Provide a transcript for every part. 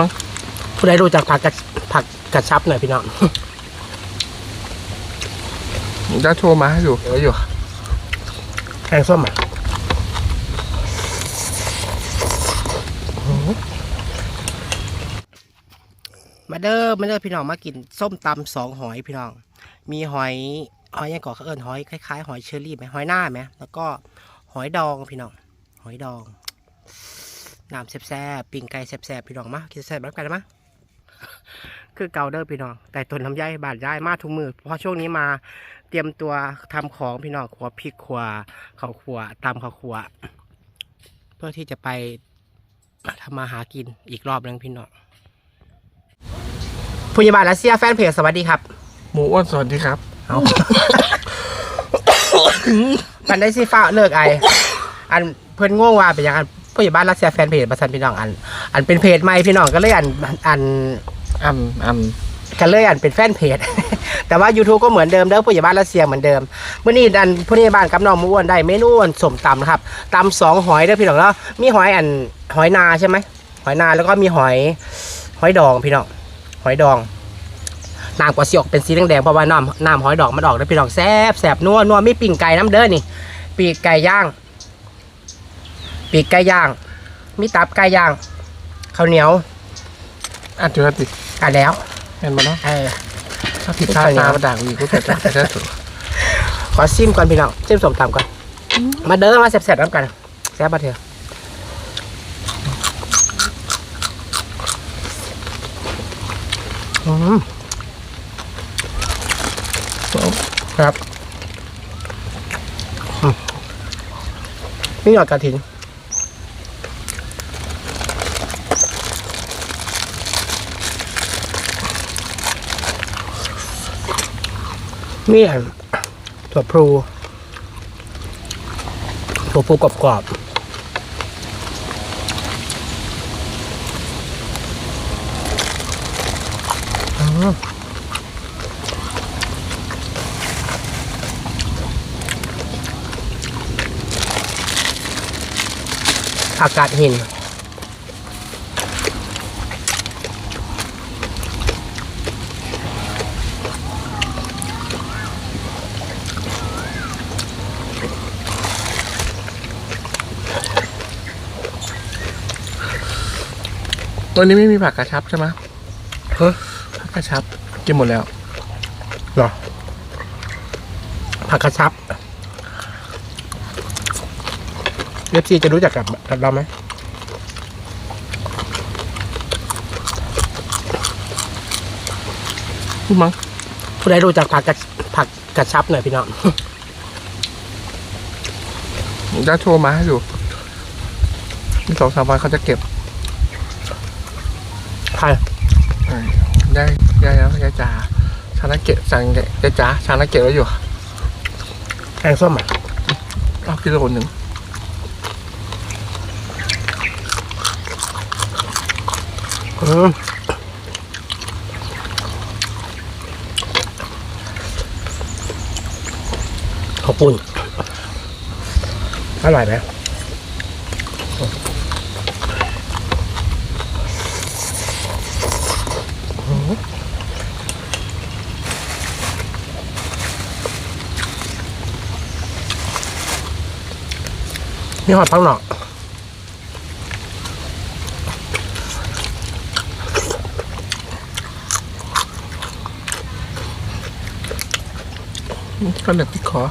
มั้งผู้ใดรู้จักผักกระผักกระชับหน่อยพี่น้องจะโทรมาให้อยู่เดี๋ยวอยู่แกงส้มอะมาเด้อมาเด้อพี่น้องมากินส้มตำสองหอยพี่น้อง มีหอยหอยยังก่อเขาเอิญหอยคล้ายๆหอยเชอรี่ไหมหอยหน้าไหมแล้วก็หอยดองพี่น้อง หอยดอง น้ำแซ่บๆปิ้งไก่แซ่บๆพี่น้องมากินแซ่บแบบกันมาคือเกาเด้อพี่น้องแต่ต้นน้ำย่ายบาดย่ายมาทุกมือเพราะช่วงนี้มาเตรียมตัวทำของพี่น้องขัวพริกขัวข้าวขัวตำข้าวขัว เพื่อที่จะไปทำมาหากินอีกรอบนึงพี่น้องพยาบาลรัสเซียแฟนเพจสวัสดีครับ หมูอ้วนสวัสดีครับเอามันได้สิฟ้าเลิกไออันเพิ่นง่วงว่าเป็นอย่างอัน ผู้ใหญ่บ้านรักเสียแฟนเพจประสันพี่น้องอัน อันเป็นเพจใหม่พี่น้องก็เลยอันอันอันอันก็เลยอันเป็นแฟนเพจ แต่ว่า YouTube ก็เหมือนเดิมเด้อผู้ใหญ่บ้านรัสเซียเหมือนเดิมเมื่อนี้อันผู้ใหญ่บ้านกับน้องหมูอ้วนได้เมนูอันสมตำนะครับตำสองหอยเด้อพี่น้องแล้วมีหอยอันหอยนาใช่ไหมหอยนาแล้วก็มีหอยหอยดองพี่น้องหอยดองน้ำกว่าสีออกเป็นสีแดงๆเพราะว่าน้ำน้ำหอยดองมันออกแล้วพี่น้องแซ่บแซ่บนัวนัวมีปิ่งไก่น้ำเด้อนี่ปีกไก่ย่าง ปีกไก่ย่าง มีตับไก่ย่างข้าวเหนียวอันจุลติกันแล้ว เห็นมาเนาะเออ ถ้าผิดพลาดตามาด่ากูอีกกูจะจ่ายแค่ถูกขอซิมก่อนพี่น้องซิมสมตำก่อน มาเด้อมาแซ่บๆน้ำกันแซ่บมาเถอะอืมครับอืมมีหยอดกระถิน นถั่วพลูถั่วพลูกรอบๆอืมอากาศหิน วันนี้ไม่มีผักกระชับใช่ไหมเฮ้ยผักกระชับ กินหมดแล้วเหรอผักกระชับเอฟซีจะรู้จักกับกับเราไหมมั้งผู้ใดรู้จักผักกระผักกระชับหน่อยพี่น้องจะโทรมาให้อยู่อีกสองสามวันเขาจะเก็บ ใครอ่าได้ได้แล้วยายจ๋าชานาเกะสั่งยายจ๋าชานาเกะไว้อยู่แกงส้มอะเอากิโลหนึ่งอืมขอบคุณอร่อยไหม นี่หอดพังหนอกก็เหลือพี่ขอ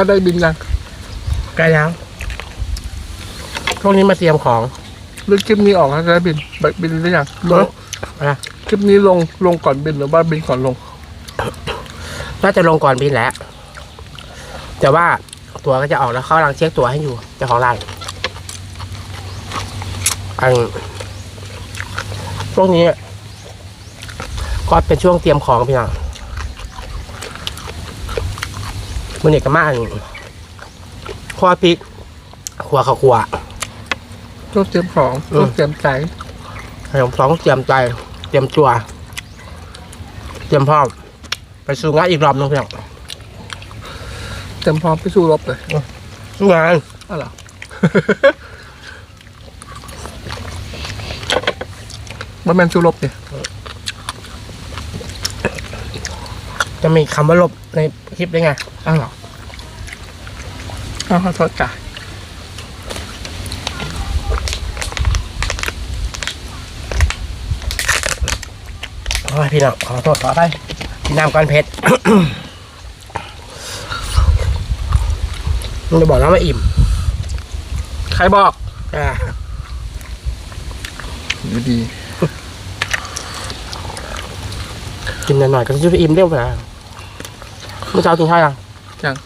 หึก็ได้บินยังใกล้แล้วช่วงนี้มาเตรียมของหรือคลิปนี้ออกแล้วจะได้บินบินหรือยังเนอะอะไรคลิปนี้ลงลงก่อนบินหรือว่าบินก่อนลง น่าจะลงก่อนบินแหล้วแต่ว่าตัวก็จะออกแล้วเขากำลังเช็คตัวให้อยู่เจ้าของร้านอันช่วงนี้ก็เป็นช่วงเตรียมของพี่น้อง มันเอกมากขัวพริกขัวข้าวขัวต้องเตรียมของอืมต้องเตรียมใจให้ผมสองเตรียมใจ เตรียมตัว เตรียมพร้อม ไปสู้งานอีกรอบหนึงพี่น้องเตรียมพร้อมไปสู้รบเลยสู้งานอ้าวเหรอมันแมนสู้รบเนี่ย จะมีคำว่าลบในคลิปได้ไงอ้าวเหรออ้าวขอโทษจ้ะโอ้ยพี่น้องขอโทษขอไปกินน้ำก้อนเพชร มึงจะบอกแล้วว่าอิ่ม ใครบอก อ่าอยู่ดี กินหน่อยๆก็จะอิ่มเร็วไปนะ เมื่อเช้ากินข้าวยังยัง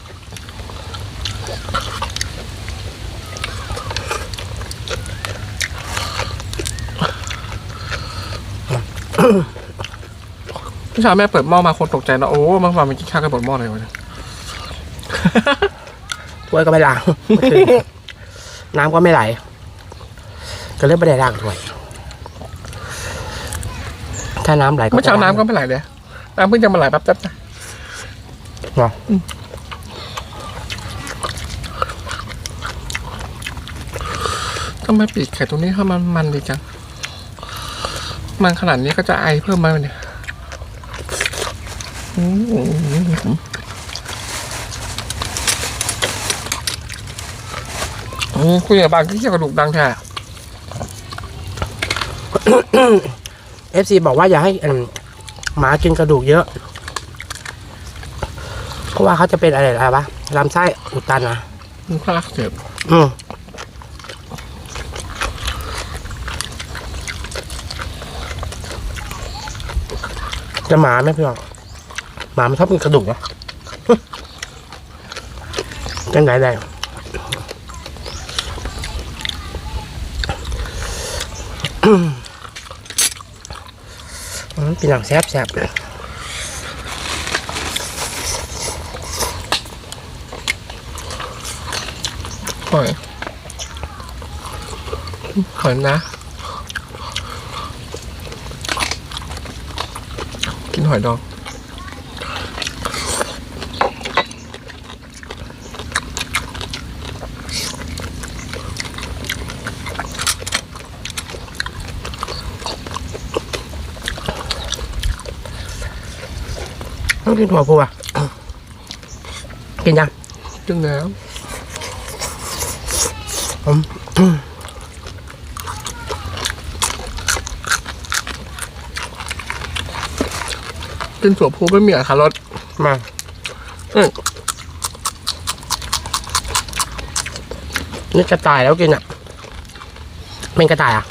พี่ชายแม่เปิดหม้อมาคนตกใจนะโอ้เมื่อวานมันกินข้าวกันหมดหม้อเลยวะเนี่ยถ้วยก็ไม่ล้างเมื่อคืนน้ำก็ไม่ไหล ก็เลยไม่ได้ล้างถ้วยถ้าน้ำไหลเมื่อเช้าน้ำก็ไม่ไหลเลยน้ำเพิ่งจะมาไหลแป๊บๆนะเหรอทำไมปีกไข่ตรงนี้ถ้ามันมันดีจัง มันขนาดนี้ก็จะไอเพิ่มมวะเนี่ยอือืมคุยกับบางที่เกี่ยวกระดูกดังแท้เอฟซีบอกว่าอย่าให้หมากินกระดูกเยอะ ว่าเขาจะเป็นอะไรอะไรวะลำไส้อุดตันนะมันคลากเจ็บอืมจะหมาไหมพี่น้องหมามันชอบกินกระดูกนะจังไหนได้อืมพี่น้องแซ่บแซ่บ หอยหอยนะ กินหอยดองต้องกินหัวปูอะ กินยังจึงแล้ว ผมกินสัวพูไม่มีอัตรรสมาอืมนี่กระต่ายแล้วกินอะเป็นกระต่ายอะ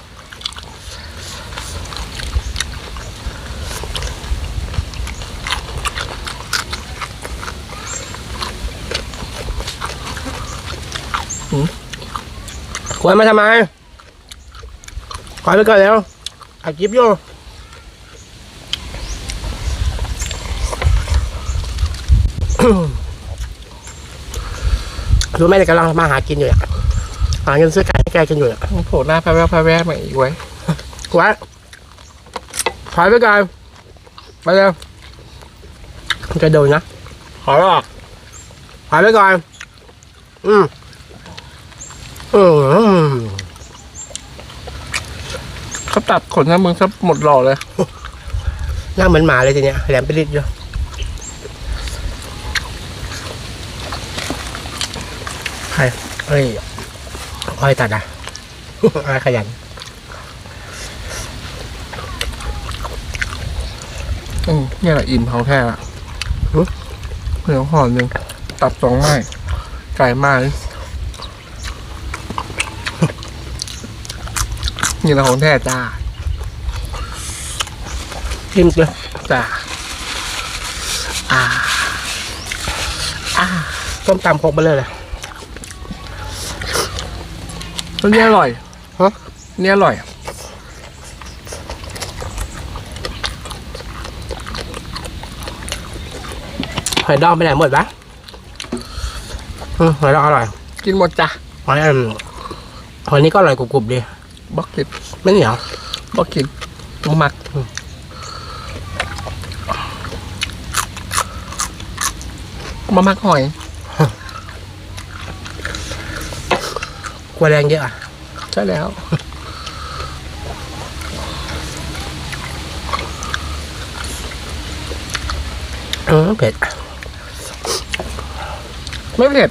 ควรมาทำไมขอยไปก่อนแล้วอัดคลิปอยู่รู้ไหมเด็กกำลังมาหากินอยู่อะหาเงินซื้อไก่ให้แกกินอยู่อะโผล่หน้าแพ้แววแพ้แววมาอีกไว้ยไว้ถอยไปก่อนไปเร็วจะโดนนะขอหรอกถอยไปก่อนอืม อืมเขาตัดขนหน้ามึงซะหมดหล่อเลยหน้าเหมือนหมาเลยทีเนี้ยแหลมไปริดอยู่ใครเอ้ยอ้อยตัดอะอ้อยขยันอืมเนี่ยแหละอิ่มของแท้ละเหนียวห่อหนึ่งตับสองไม้ไก่มาเลยนี่แหละของแท้จ้าทิมเลยจ้าต้มตำครกไปเลยเลยตัวนี้อร่อยฮะนี่อร่อยหอยดองไปไหนหมดปะอืมหอยดองอร่อย กินหมดจ้ะหอยอันหอยนี้ก็อร่อยกรุบๆดี บอกกินไม่เหนียวบอกกินบ่มักบ่มักหอยกลัวแรงเยอะอะ ใช่แล้วอืมเผ็ด ไม่เผ็ด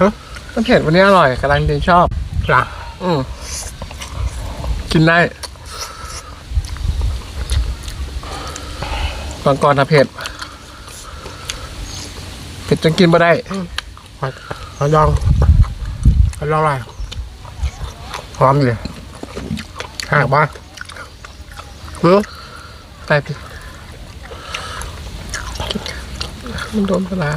ฮะไม่เผ็ดวันนี้อร่อยกำลังดีชอบล่ะอืม กินได้ก่อนก่อนนะเผ็ดเผ็ดจนกินไม่ได้หอยหอยดองหอยดองอร่อยหอมเลยหักปะอืมไปพี่มันโดนปลาร้า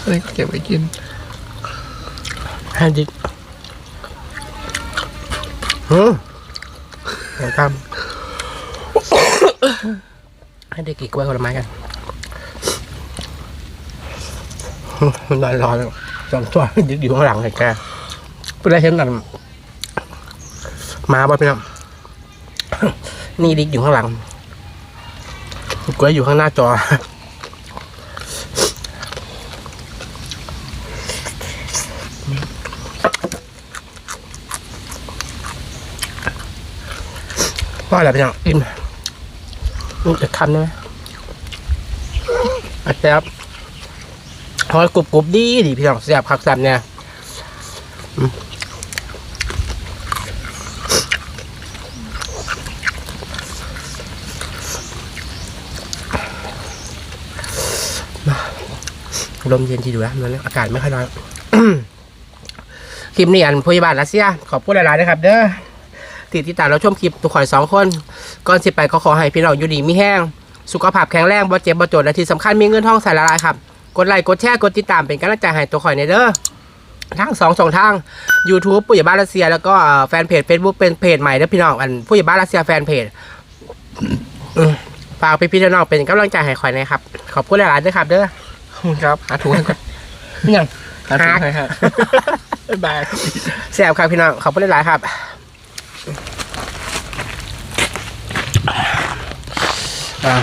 อันนี้ก็เก็บไว้กิน ให้ดิกอืมเดี๋ยวทำให้เด็กกินกล้วยผลไม้กันมันร้อนร้อนๆจอมตัวดิกอยู่ข้างหลังเลยแกเพื่อได้เห็นกันมาบ่พี่น้องนี่ดิกอยู่ข้างหลังกล้วยอยู่ข้างหน้าจอ ว่าอะไรพี่น้องอิ่มนี่จะคันได้ไหมอะแซ่บหอยกรุบกรุบดีดีพี่น้องแซ่บคักแซ่บเนี่ยอืมลมเย็นทีดูแล้วมันอากาศไม่ค่อยร้อนคลิปนี้อันพยาบาลรัสเซียขอบคุณหลายๆนะครับ เด้อ ติดติดตามเราชมคลิปทุกข่อยสองคน ก่อนสิไปก็ขอให้พี่น้องอยู่ดีมีแห้ง สุขภาพแข็งแรงบ่เจ็บบ่จนและที่สำคัญมีเงินทองใส่ละลายครับ กดไลค์กดแชร์กดติดตามเป็นกำลังใจให้ตัวข่อยในเด้อทั้งสองช่องทาง YouTube ผู้ใหญ่บ้านรัสเซีย แล้วก็เอ่อแฟนเพจ Facebook เป็นเพจใหม่เด้อพี่น้องอันผู้ใหญ่บ้านรัสเซียแฟนเพจอืมฝากพี่พี่ๆน้องๆเป็นกำลังใจให้ข่อยนะครับ ขอบคุณหลายๆด้วยครับเด้อครับหาถุงให้ก่อนยังหาถุงให้ฮะบ๊ายบายแซ่บครับพี่น้องขอบคุณหลายๆครับ Uh.